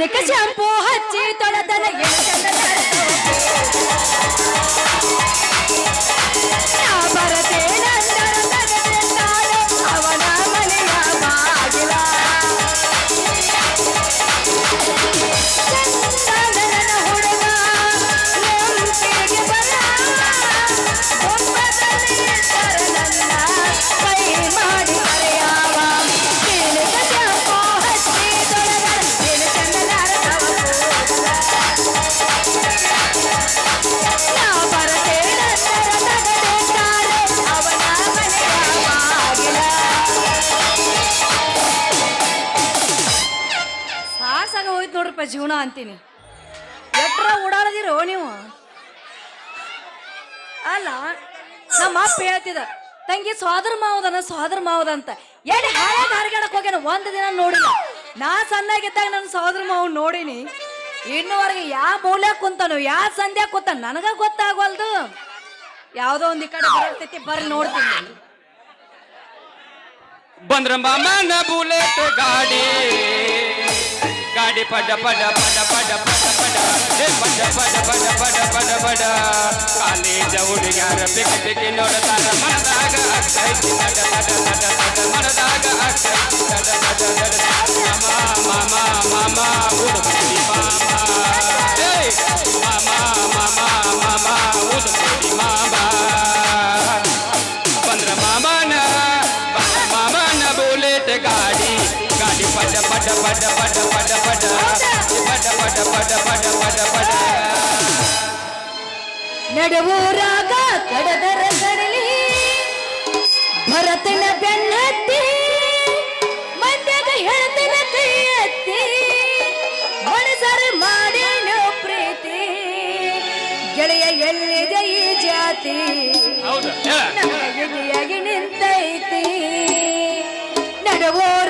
వెనక చంపు హచ్చి తొడ ಜೀವನ ಅಂತೀನಿ. ಎಟ್ರ ಓಡಾಡದಿರೋ ನೀವು? ಅಲ್ಲ, ನಮ್ಮ ಅಪ್ಪ ಹೇಳ್ತಿದ ತಂಗಿ ಸ್ವಾದರ್ ಮಾವದನ ಸ್ವಾದರ್ ಮಾವದ ಅಂತ ಎಲ್ಲಿ ಹಾಳೆ ಹರಿಗಾಡಕ್ ಹೋಗ್ಯಾನ? ಒಂದ್ ದಿನ ನೋಡಿಲ್ಲ. ನಾ ಸಣ್ಣಾಗಿದ್ದಾಗ ನನ್ನ ಸಹೋದರ ಮಾವ ನೋಡಿನಿ. ಇನ್ನುವರೆಗೆ ಯಾವ ಮೌಲ್ಯ ಕುಂತಾನು, ಯಾವ ಸಂಧ್ಯಾ ಕುಂತ, ನನಗ ಗೊತ್ತಾಗವಲ್ದು. ಯಾವ್ದೋ ಒಂದ್ ಈ ಕಡೆ ಬರ್ತೈತಿ, ಬರ್ರಿ ನೋಡ್ತೀನಿ. ಬಂದ್ರ ಮಾಮನ ಬುಲೆಟ್ ಗಾಡಿ. गाड़ी पड पड पड पड पड पड। हे पड पड पड पड पड पड काले जवड यार पिक पिक नोडतार मनदाग अक्षय तड तड तड तड मनदाग अक्षय तड तड तड। मामा मामा मामा उड़ मामा। मामा मामा ನಡುವೂರಾಗ ಕಡದರ ಕಡಲಿ ಭರತನ ಬೆನ್ನತ್ತಿ ಮಂದ್ಯಾಗ ಹೇಳ್ತನ ಕೈಯತ್ತಿ ಮನಸರ ಮಾಡೇನು ಪ್ರೀತಿ ಗೆಳೆಯ ಎಲ್ಲಿದೆ ಈ ಜಾತಿ? ನಿಂತೈತಿ. ನಡುವೂರಾಗ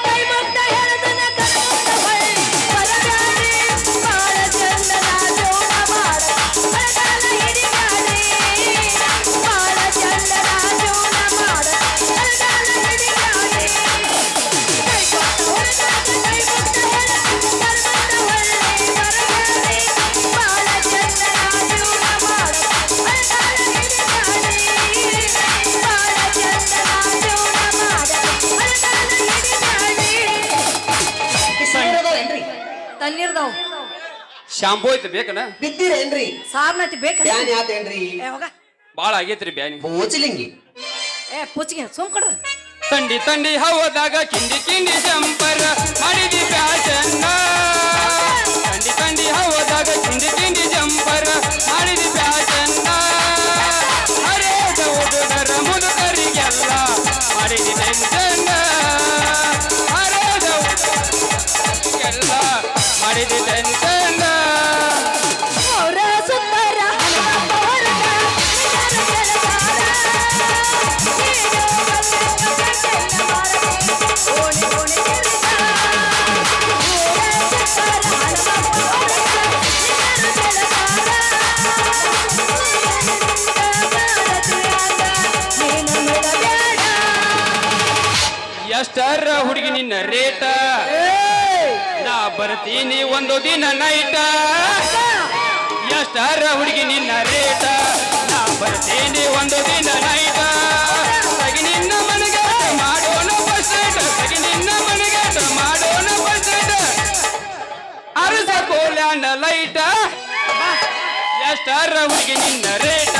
ಶಾಂಪೂ ಐತೆ ಬೇಕನ? ಬಿದ್ದಿರೇನ್ರಿ ಸಾರ್ನತಿ ಬೇಕ ಬ್ಯಾನ್ ಯಾತೇನ್ರಿ ಏ ಹೋಗ. ಬಾಳ ಆಗೈತ್ರಿ ಬ್ಯಾನಿ. ಬೋಚಲಿಂಗಿ ಏ ಪುಚ್ಚಿಗೆ ಸುಮ್ ಕೊಡ್ರ ತಂಡಿ ತಂಡಿ ಹವದಾಗ ಕಿಂಡಿ ಕಿಂಡಿ ಜಂಪರ್ ಎಷ್ಟರ ಹುಡುಗಿ ನಿನ್ನ ರೇಟ. ನಾ ಬರ್ತೀನಿ ಒಂದು ದಿನ ನೈಟ ಎಷ್ಟರ ಹುಡುಗಿ ನಿನ್ನ ರೇಟ. ನಾ ಬರ್ತೀನಿ ಒಂದು ದಿನ ನೈಟ ಸಗಿ ನಿನ್ನ ಮನೆಗೆ ಮಾಡೋಣ ನೈಟ್ ಸಗಿ ನಿನ್ನ ಮನೆಗೆ ಮಾಡೋಣ ನೈಟ್ ಅರಸ ಕೋಲ್ಯಾಣ ಲೈಟ ಎಷ್ಟರ ಹುಡುಗಿ ನಿನ್ನ ರೇಟ.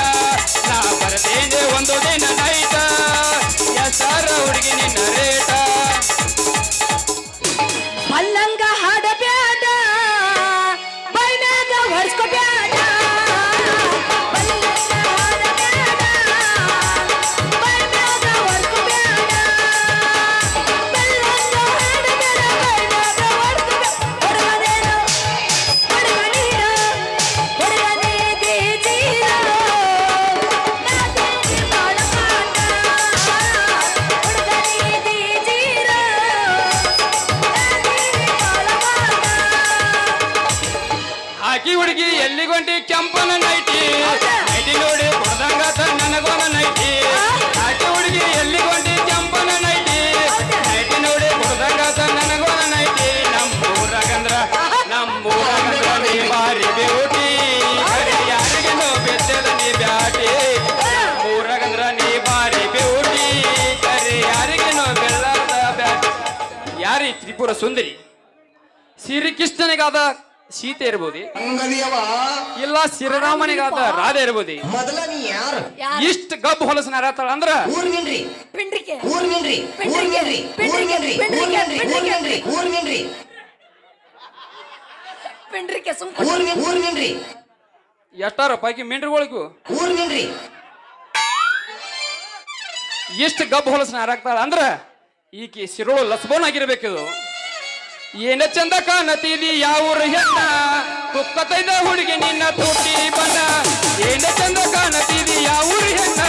ನಾ ಬರ್ತೀನಿ ಒಂದು ದಿನ ನೈಟ ಎಷ್ಟರ ಹುಡುಗಿ ನಿನ್ನ ರೇಟ. ತ್ರಿಪುರ ಸುಂದರಿ. ಶ್ರೀಕೃಷ್ಣನಿಗಾದ ಸೀತೆ ಇರ್ಬೋದು. ಇಲ್ಲ ಶ್ರೀರಾಮನಿಗಾದ ರಾಧೆ ಇರ್ಬೋದಿ. ಮೊದಲ ನೀ ಯಾರು? ಇಷ್ಟ ಗಬ್ಬು ಹೊಲಸ ಅಂದ್ರ? ಎಷ್ಟಾರ ಪೈಕಿ ಮಿಂಡ್ರಿಗಳಿಗೂ. ಇಷ್ಟ ಗಬ್ಬು ಹೊಲಸನ ಯಾರಾಗ್ತಾಳ ಅಂದ್ರ ಈಕಿ ಶಿರೋಳು ಲಸ್ಬೋನ್ ಆಗಿರ್ಬೇಕಿದು. ಏನ ಚಂದ ಕಾಣತೀರಿ ಯಾವೂರು ಹೆಣ್ಣ ಕುಕ್ಕತೈದ ಹುಡುಗಿ ನಿನ್ನ ತೋಟಿ ಬಣ್ಣ ಏನ ಚಂದ ಕಾಣತೀರಿ ಯಾವೂರು ಹೆಣ್ಣ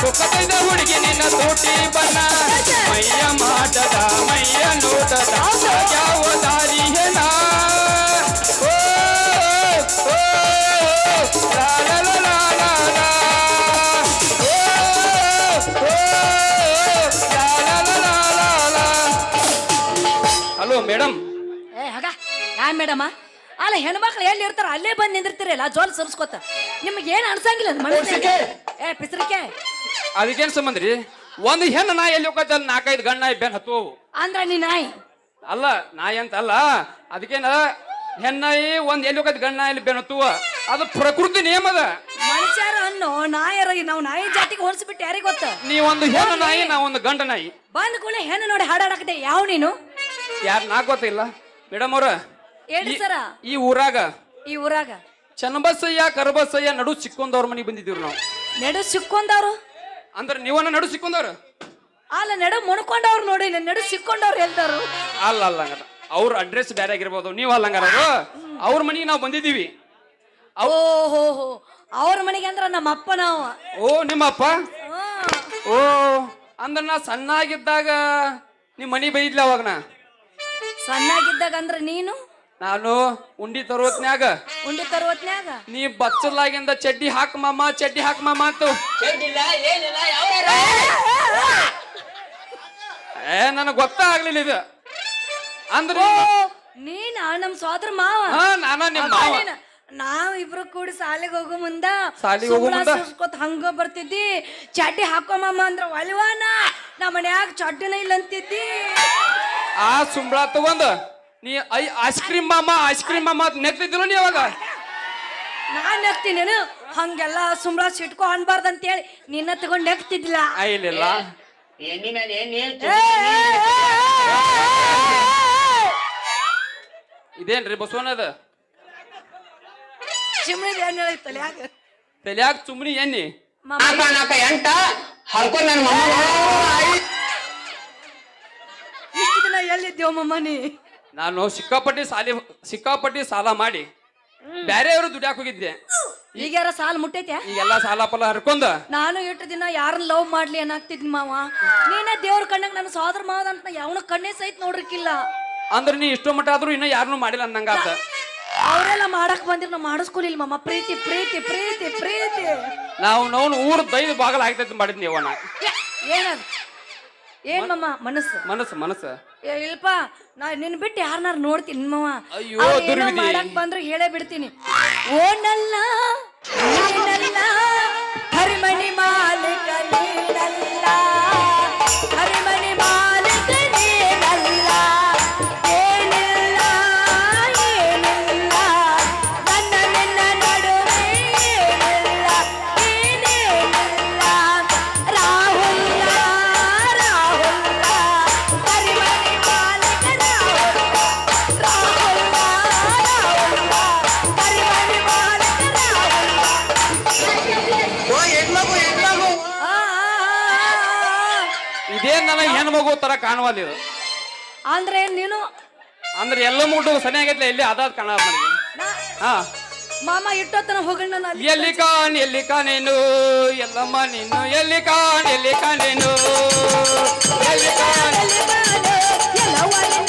ಕುಕ್ಕತೈದ ಹುಡುಗಿ ನಿನ್ನ ತೋಟಿ ಬಣ್ಣ ಮೈಯ ಮಾಟದ ಮೈಯ ನೋಟದ ಯಾವ ದಾರಿ ಹೆಣ ಓ, ಓ, ಓ, ಮೇಡಮ್. ಏ ಹಾಗ ಯಾ ಮೇಡಮ? ಅಲ್ಲ ಹೆಣ್ಮಕ್ಳು ಎಲ್ಲಿ ಇರ್ತಾರ ಅಲ್ಲೇ ಬಂದು ನಿಂದಿರ್ತೀರಲ್ಲ ಜೋಲ್ ಸರ್ಸ್ಕೊತ. ನಿಮ್ಗೆ ಏನ್ ಅನ್ಸಂಗಿಲ್ಲ ಅದ್ ಮನಸ್ಸಿಗೆ ಏ ಪಿಸ್ರಿಕೆ. ಅದಕ್ಕೇನ್ ಸಂಬಂಧ ರೀ? ಒಂದು ಹೆಣ್ಣು ನಾಯಿ ಎಲ್ಲಿ ಅಲ್ಲಿ ನಾಲ್ಕೈದು ಗಂಡ ನಾಯಿ ಬೆನ್ ಹತ್ತು ಅಂದ್ರ ನೀ ನಾಯಿ? ಅಲ್ಲ ನಾಯಿ ಅಂತ ಅಲ್ಲ ಅದಕ್ಕೇನ ಹೆಣ್ಣಾಯಿ ಒಂದ್ ಎಲ್ಲಿ ಹೋಗತ್ ಗಂಡ ನಾಯಿ ಬೆನ್ ಹತ್ತುವ? ಅದು ಪ್ರಕೃತಿ ನಿಯಮ ಅದ. ಮನುಷ್ಯರ ಅನ್ನೋ ನಾಯರ ನಾವು ನಾಯಿ ಜಾತಿಗೆ ಹೋಲಿಸ್ಬಿಟ್ಟು ಯಾರಿಗೆ ಗೊತ್ತ? ನೀ ಒಂದು ಹೆಣ್ಣು ನಾಯಿ ನಾ ಒಂದು ಗಂಡ ನಾಯಿ. ಬಂದ ಕೂಡ ಹೆಣ್ಣು ನೋಡಿ ಹಾಡಾಡಕ್ಕೆ ಯಾವ ನೀನು? ಯಾರು ನಾ ಗೊತ್ತಿಲ್ಲ ಮೇಡಮ್ ಅವ್ರ ಸರ. ಈ ಊರಾಗ ಈ ಊರಾಗ. ಚನ್ನಬಸಯ್ಯ ಕರಬಸಯ್ಯ ನಡು ಸಿಕ್ಕೊಂದವ್ರ ಮನೆಗೆ ಬಂದಿದ್ದೀವಿ ನಾವು. ನಡು ಸಿಕ್ಕೊಂದವ್ರು ಅಂದ್ರೆ ನೀವನ್ನ ನಡು ಸಿಕ್ಕೊಂದವ್ರು ಅಲ್ಲ ನಡು ಮುಣ್ಕೊಂಡವ್ರು ನೋಡಿ ನಡು ಸಿಕ್ಕೊಂಡವ್ರು ಹೇಳ್ತಾರು ಅಲ್ಲ ಅಲ್ಲ ಹಂಗಾರ. ಅವ್ರ ಅಡ್ರೆಸ್ ಬೇರೆ ಆಗಿರ್ಬೋದು. ನೀವು ಅಲ್ಲ ಹಂಗಾರ ಅವ್ರ. ಮನೆಗೆ ನಾವು ಬಂದಿದ್ದೀವಿ. ಓ ಹೋ ಹೋ ಅವ್ರ ಮನೆಗೆ ಅಂದ್ರೆ ನಮ್ಮ ಅಪ್ಪ ನಾವು. ಓ ನಿಮ್ಮಪ್ಪ ಅಪ್ಪ? ಓ ಅಂದ್ರೆ ನಾ ಸಣ್ಣಾಗಿದ್ದಾಗ ನಿಮ್ಮ ಮನೆ ಬೈದ್ಲ ಅವಾಗ ನಾ ಸಣ್ಣಾಗಿದ್ದಾಗ ಅಂದ್ರ ನೀನು? ನಾನು ಉಂಡಿ ತರೋತ್ನ್ಯಾಗ ಉಂಡಿ ತರುವತ್ನ್ಯಾಗ? ನೀ ಬಚ್ಚಲಾಗಿಂದ ಚಡ್ಡಿ ಹಾಕ್ ಮಾಮ ಚಡ್ಡಿ ಹಾಕ್ ಮಾಮ ಅಂತ. ಏ ನನಗ್ ಗೊತ್ತಾಗ್ಲಿಲ್ಲ ಇದು. ಅಂದ್ರೆ ನೀನ ನಮ್ ಸೋದರ ಮಾವ? ಹಾ ನಾನ ನಿಮ್ಮ ಮಾವ. ನೀನ. ನಾವ್ ಇಬ್ರು ಕೂಡಿ ಸಾಲಿಗೆ ಹೋಗೋ ಮುಂದ ಸಾಲಿಗ್ ಹೋಗೋ ಸುಮ್ನ ಮುಂದ? ಸುರ್ಸ್ಕೊತ್ ಹಂಗ ಬರ್ತಿದ್ದಿ. ಚಡ್ಡಿ ಹಾಕೋಮಮ್ಮ ಅಂದ್ರ ಒಲಿವಾನ? ನಮ್ಮ ಮನ್ಯಾಗ ಚಡ್ಡಿನ ಇಲ್ಲ ಅಂತಿದ್ದಿ ಆ ಸುಂಬಳ ತಗೊಂಡು ನೀ ಐ ಐಸ್ ಕ್ರೀಮ್ ಮಾಮ ಐಸ್ ಕ್ರೀಮ್ ಮಾಮ ಅಂತ ನೆಗ್ತಿದ್ದಿಲ್ಲ ನೀ ಅವಾಗ? ನಾನ್ ನೆಗ್ತೀನಿ ನೀನು ಹಂಗೆಲ್ಲ ಸುಂಬಳ ಸಿಟ್ಕೊ ಅನ್ಬಾರ್ದು ಅಂತೇಳಿ ನಿನ್ನ ತಗೊಂಡ್ ನೆಗ್ತಿದ್ದಿಲ್ಲ. ಆ, ಇಲ್ಲಿಲ್ಲ ಎಣ್ಣಿ ಮೇಲೆ ಎಣ್ಣಿ ಏ, ಏ, ಏ, ಏ, ಏ. ಇದೇನ್ರಿ ಬಸವನದ ಚಿಮ್ಣಿದ್ ಏನ್ ಹೇಳಿತ್ತಲ್ಲ ಯಾಕ ತಲ್ಯಾಗ. ಸುಮ್ನಿ ಎಣ್ಣಿ? ಮಾಮ. ಎಂಟ. ಹರ್ಕೊಂಡ್ ನನ್ನ ಮಮ್ಮ ಎಲ್ಲಿದ್ದೀವ ಮಮ್ಮ ನೀ ನಾನು ಸಿಕ್ಕಾಪಟ್ಟಿ ಸಾಲಿ ಸಿಕ್ಕಾಪಟ್ಟಿ ಸಾಲ ಮಾಡಿ ಬ್ಯಾರೆಯವರು ದುಡ್ಯಾಕ್ ಹೋಗಿದ್ದೆ. ಈಗ್ಯಾರ ಸಾಲ ಮುಟ್ಟೈತೆ? ಈಗೆಲ್ಲ ಸಾಲ ಫಲ ಹರ್ಕೊಂಡ. ನಾನು ಎಷ್ಟು ದಿನ ಯಾರನ್ನ ಲವ್ ಮಾಡ್ಲಿ ಏನಾಗ್ತಿದ್ ಮಾವ? ನೀನೇ ದೇವ್ರ ಕಣ್ಣಾಗ ನನ್ನ ಸೋದರ ಮಾವದ ಅಂತ ಯಾವನ ಕಣ್ಣೇ ಸಹಿತ ನೋಡ್ರಿಕ್ಕಿಲ್ಲ ಅಂದ್ರೆ ನೀ ಇಷ್ಟೋ ಮಟ್ಟ ಆದ್ರೂ ಇನ್ನ ಯಾರನ್ನೂ ಮಾಡಿಲ್ಲ ಅನ್ನಂಗಾತ ಅವರೆಲ್ಲ ಮಾಡಕ್ ಬಂದಿರ್ ನಾವು ಮಾಡಿಸ್ಕೊಲಿಲ್ಲ ಮಾಮ. ಪ್ರೀತಿ ಪ್ರೀತಿ ಪ್ರೀತಿ ಪ್ರೀತಿ. ನಾವು ನಾವು ಊರ್ ದೈದ ಬಾಗಲ ಆಗ್ತೈತಿ ಮಾಡಿದ್ ಅವನ ಏ, ಏನದು? ಏನ್ ಮಮ್ಮ ಮನಸ್ಸು? ಮನಸ್ಸು ಮನಸ್ಸು. ಏ ಇಲ್ಪ ನಾ ನಿನ್ ಬಿಟ್ಟು ಯಾರನ್ನಾರು ನೋಡ್ತೀನಿ ನಿಮ್ಮವ ಅಯ್ಯೋ, ಅವ್ರ್ ಏನೋ ದುರ್ವಿಧಿ. ಮಾಡಕ್ ಬಂದ್ರು ಹೇಳೇ ಬಿಡ್ತೀನಿ ಓನಲ್ಲ ನೀನಲ್ಲ ಮಗು ತರ ಕಾಣವಲ್ಲ ಇದು. ಅಂದ್ರೆ ನೀನು ಅಂದ್ರೆ ಎಲ್ಲ ಮುಟ್ಟು ಸನಿ ಆಗೈತಿ ಎಲ್ಲಿ ಅದಾದ ಕಾಣ ಹಾ. ಮಾಮ ಇಟ್ಟೋತನ ಹೋಗಣ್ಣ ನಾನು ಎಲ್ಲಿ ಕಾಣ್ ಎಲ್ಲಿ ಕಾಣೇನು? ಎಲ್ಲಮ್ಮ ನೀನು ಎಲ್ಲಿ ಕಾಣ್ ಎಲ್ಲಿ ಕಾಣೇನು? ಎಲ್ಲಿ ಕಾಣ್ ಎಲ್ಲಿ ಕಾಣೇನು?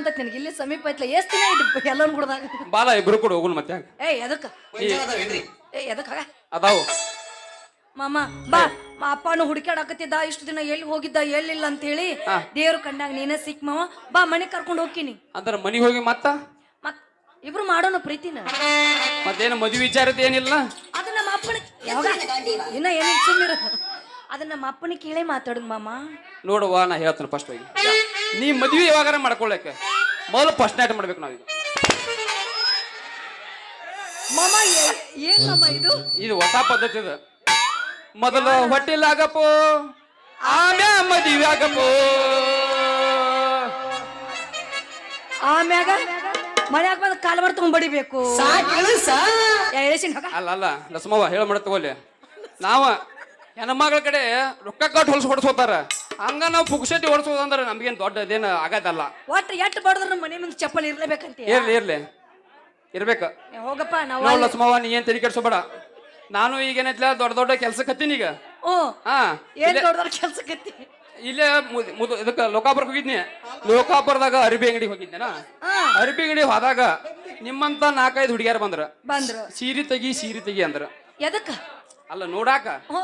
ಅಂತ ನಿನಗೆ ಇಲ್ಲಿ ಸಮೀಪ ಐತ್ಲ? ಎಷ್ಟು ದಿನ ಇದ್ದು ಎಲ್ಲೊಂದು ಕೊಡ್ದಾಗ ಬಾಲ ಇಬ್ರು ಕೂಡ ಹೋಗುನ್ ಮತ್ತೆ ಹಂಗ ಏ ಎದಕ್ಕ ಏ ಎದಕ್ಕ ಅದಾವು. ಮಾಮ ಬಾ. ಮಾ ಅಪ್ಪನು ಹುಡುಕಾಡಕತ್ತಿದ್ದ ಇಷ್ಟು ದಿನ ಎಲ್ಲಿ ಹೋಗಿದ್ದ ಎಲ್ಲಿಲ್ಲ ಅಂತ ಹೇಳಿ ದೇವ್ರ ಕಂಡಾಗ ನೀನೇ ಸಿಕ್ ಮಾವ. ಬಾ ಮನೆ ಕರ್ಕೊಂಡು ಹೋಗ್ತೀನಿ. ಅಂದ್ರ ಮನಿಗ್ ಹೋಗಿ ಮತ್ತ? ಮತ್ ಇಬ್ರು ಮಾಡೋಣ ಪ್ರೀತಿನ? ಮತ್ತೇನು ಮದುವೆ ವಿಚಾರದ ಏನಿಲ್ಲ? ಅದು ನಮ್ಮ ಅಪ್ಪನ ಯಾವಾಗ ಇನ್ನ ಏನಿಲ್ಲ ಸುಮ್ಮನೆ ಅದನ್ನ ನಮ್ಮ ಅಪ್ಪನ ಕೇಳೇ ಮಾತಾಡುದು ಮಾಮ. ನೋಡುವ ನಾ ಹೇಳ್ತೇನೆ ಫಸ್ಟ್ ಹೋಗಿ. ನೀ ಮದ್ವೆ ಯಾವಾಗಾರ ಮಾಡ್ಕೊಳ್ಳಕ್ಕೆ ಮೊದಲು ಫಸ್ಟ್ ನೈಟ್ ಮಾಡ್ಬೇಕು ನಾವೀಗ. ಮಾಮ ಏ- ಏನ್ ಮಾಮ ಇದು? ಇದು ಹೊಸ ಪದ್ಧತಿ ಇದು. ಮೊದಲು ಹೊಟ್ಟಿಲಾಗಪ್ಪೋ ಆಮ್ಯಾ ಮದುವೆ ಆಗಪ್ಪೋ ಆಮ್ಯಾಗ? ಮನ್ಯಾಗ ಬಂದು ಕಾಲ್ ಮಾಡಿ ತಗೊಂಡ್ ಬಡಿಬೇಕು. ಎಳಿಸಿನ ಹೋಗ. ಅಲ್ಲ ಅಲ್ಲ ಲಸ್ಮವ್ವ ಹೇಳ ಮಾಡ ತಗೋಲಿ ನಾವ ಹೆಣ್ಮಗಳ ಕಡೆ ರೊಕ್ಕ ಕಟ್ಟು ಹೊಲ್ಸ್ ಹೊಡ್ಸೋತಾರ ಹಂಗ ನಾವು ಪುಕ್ಸಟ್ಟಿ ಓಡಿಸೋದಂದ್ರೆ ನಮ್ಗೇನು ದೊಡ್ಡ ಅದೇನು ಆಗದಲ್ಲ. ಒಟ್ಟು ಎಟ್ಟು ಬಡದ್ರು ಮನೆ ಮುಂದೆ ಚಪ್ಪಲಿ ಇರ್ಲೇಬೇಕಂತ ಇರ್ಲಿ ಇರ್ಲಿ. ಇರ್ಬೇಕು. ಹೋಗಪ್ಪ ನಾವು ನಾವು ಲಸ್ಮವ್ವ ನೀ ಏನ್ ತಲೆ ಕೆಡ್ಸೋಬೇಡ. ನಾನು ಈಗ ಏನೈತ್ಲ ದೊಡ್ಡ ದೊಡ್ಡ ಕೆಲ್ಸಕ್ಕೆ ಹತ್ತೀನಿ ಈಗ. ಹಾ. ಏನ್ ಇಲ್ಲೇ- ದೊಡ್ಡ ಕೆಲ್ಸಕ್ಕತ್ತಿ ಇಲ್ಲೇ ಮುದ್- ಮುದ್- ಇದಕ್ಕ ಲೋಕಾಪುರಕ್ಕೆ ಹೋಗಿದ್ನಿ. ಲೋಕಾಪುರದಾಗ ಅರಬಿ ಅಂಗಡಿ ಹೋಗಿದ್ದೇನ? ಹಾ. ಅರಬಿ ಅಂಗಡಿ ಹೋದಾಗ ನಿಮ್ಮಂತ ನಾಲ್ಕೈದು ಹುಡುಗಿಯರು ಬಂದ್ರ. ಬಂದ್ರು. ಸೀರೆ ತೆಗಿ ಸೀರೆ ತೆಗಿ ಅಂದ್ರ. ಎದಕ್ಕ? ಅಲ್ಲ ನೋಡಾಕ? ಹ್ಞೂ.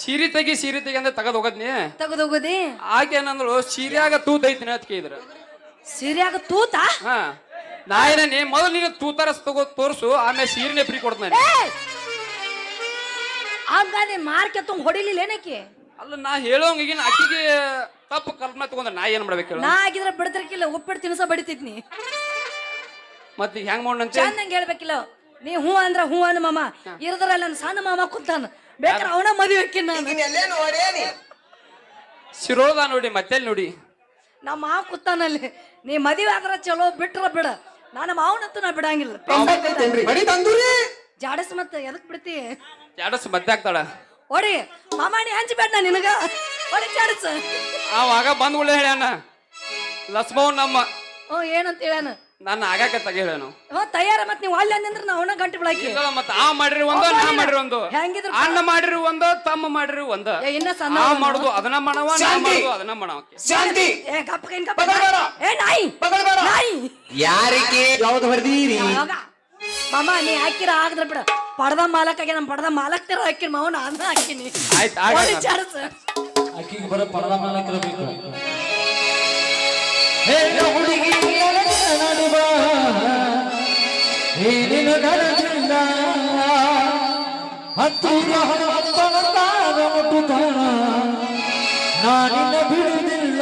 ಸೀರೆ ತೆಗಿ ಸೀರೆ ತೆಗಿ ಅಂದ್ರೆ ತಗದ್ ಹೋಗದ್ನಿ? ತೆಗೆದೋಗೋದಿ ಆಕೆ ಏನಂದ್ರು ಸೀರೆಯಾಗ ತೂತ್ ಐತಿನ ಅಂತ ಕೇಳಿದ್ರ. ಸೀರ್ಯಾಗ ತೂತ? ಹಾ. ನಾ ಏನೇ ಮೊದಲು ನೀನು ತೂತರಸ್ ತಗೋ ತೋರ್ಸು ಆಮೇಲೆ ಸೀರೆನೆ ಫ್ರೀ ಕೊಡ್ತಾನೆ ಹಂಗ ನೀನ್ ಮಾರ್ಕೆ ತುಂಬ ಹೊಡಿಲಿಲ್ಲ ಏನಕ್ಕೆ? ಅಲ್ಲ ನಾ ಹೇಳೋಂಗ ಈಗಿನ ಆಕಿಗೆ ತಪ್ಪು ಕಲ್ಪನೆ ತಗೊಂಡ್ರೆ ನಾ ಏನ್ ಮಾಡ್ಬೇಕು ಹೇಳು? ನಾ ಆಗಿದ್ರೆ ಬಿಡ್ತಿರ್ಕಿಲ್ಲ ಉಪ್ಪಿಟ್ಟು ತಿನ್ಸ ಬಡಿತಿದ್ನಿ. ಮತ್ತೆ ಈಗ ಹೆಂಗ್ ಮಾಡೋಣಂತೆ? ಚಂದಂಗೆ ಹೇಳ್ಬೇಕಿಲ್ಲ. ನೀ ಹೂ ಅಂದ್ರ ಹೂ ಅನ್ನ ಮಾಮ. ಇರದ್ರ ನನ್ನ ಸಣ್ಣ ಮಾಮ ಕುಂತಾನ. ಬೇಕಾದ್ರೆ ಅವನ ಮದುವೆ ಹಾಕಿನ ನಾನು. ಎಲ್ಲೇ ನೋಡೇನಿ ಶಿರೋದ ನೋಡಿ ಮತ್ತೆ ನೋಡಿ? ನಮ್ಮ ಮಾವ ಕುತ್ತಾನಲ್ಲಿ ನೀ ಮದುವೆ ಆದ್ರ ಚಲೋ ಬಿಟ್ರ ಬಿಡ. ನಾನು ಮಾವನಂತೂ ನಾ ಬಿಡಂಗಿಲ್ಲ. ಬಡಿ ತಂದೂರಿ. ಜಾಡಸ್ ಮತ್ತ ಎದಕ್ ಬಿಡ್ತಿ? ಜಾಡಸ್ ಮತ್ತೆ ಆಗ್ತಾಳ. ಓಡಿ ಮಾಮ ನೀ ಹಂಚ್ಬೇಡ ನಾ ನಿನಗ. ಓಡಿ ಜಾಡಸ್. ಅವಾಗ ಬಂದ್ಗುಳೆ ಹೇಳ್ಯಾನ. ಲಸ್ಮವ್ ನಮ್ಮ. ಓ ಏನಂತ ಹೇಳ್ಯಾನ? ನನ್ನ ಆಗಾಕ ತಗೇಳ ನಾವು ಹ್ಞೂ ತಯಾರ ಮತ್ತೆ ನೀವು ಅಲ್ಲಿ ಅಂದ್ರೆ ನಾವು ಅವನ ಗಂಟೆ ಬಿಳಾಕಿ. ಮತ್ತ ಆ ಮಾಡಿರಿ ಒಂದು ನಾ ಮಾಡಿರಿ ಒಂದು. ಹೆಂಗಿದ್ರು ಅಣ್ಣ ಮಾಡಿರಿ ಒಂದು ತಮ್ಮ ಮಾಡಿರಿ ಒಂದು. ಏ, ಇನ್ನ ಸಣ್ಣ ಆ ಮಾಡುದು ಅದನ್ನ ಮಾಡವ ನಾ ಶಾಂತಿ. ಮಾಡುದು ಅದನ್ನ ಮಾಡವ. ಶಾಂತಿ! ಏ ಗಪ್ಪ ಕೈನ್ ಗಪ್ಪ ಬಗಲ್ ಬೇಡ. ಏ ನಾಯಿ. ಬಗಲ್. ನಾಯಿ. ಯಾರಿಗೆ ಯಾವ್ದು ಹೊಡೆದೀರಿ? ಯಾವಾಗ? ಮಾಮ ನೀ ಹಾಕಿರ ಆಗದ್ರ ಬಿಡ. ಪಡದ ಮಾಲಕ ಆಗಿ ನಮ್ಮ ಪಡದ ಮಾಲಕ್ತರ ಹಾಕಿರ ಮಾವ ನಾನು ಹಾಕಿನಿ. ಆಯ್ತು ಆಗ ಓಡಿ ಜಾಡಸ್ ಆಕಿಗೆ ಬರೋ ಪರದ ಮಾಲಕರಬೇಕು ಹೇ ಹುಡುಗಿ ನಡುವ. ಏನಿನ ಗಡದಿಂದ ಹತ್ತಿರ ಹತ್ತೊಂದಾದ ಮುಟ್ಟುತ್ತಾನ ನಾನಿನ್ನ ಬಿಡುವುದಿಲ್ಲ.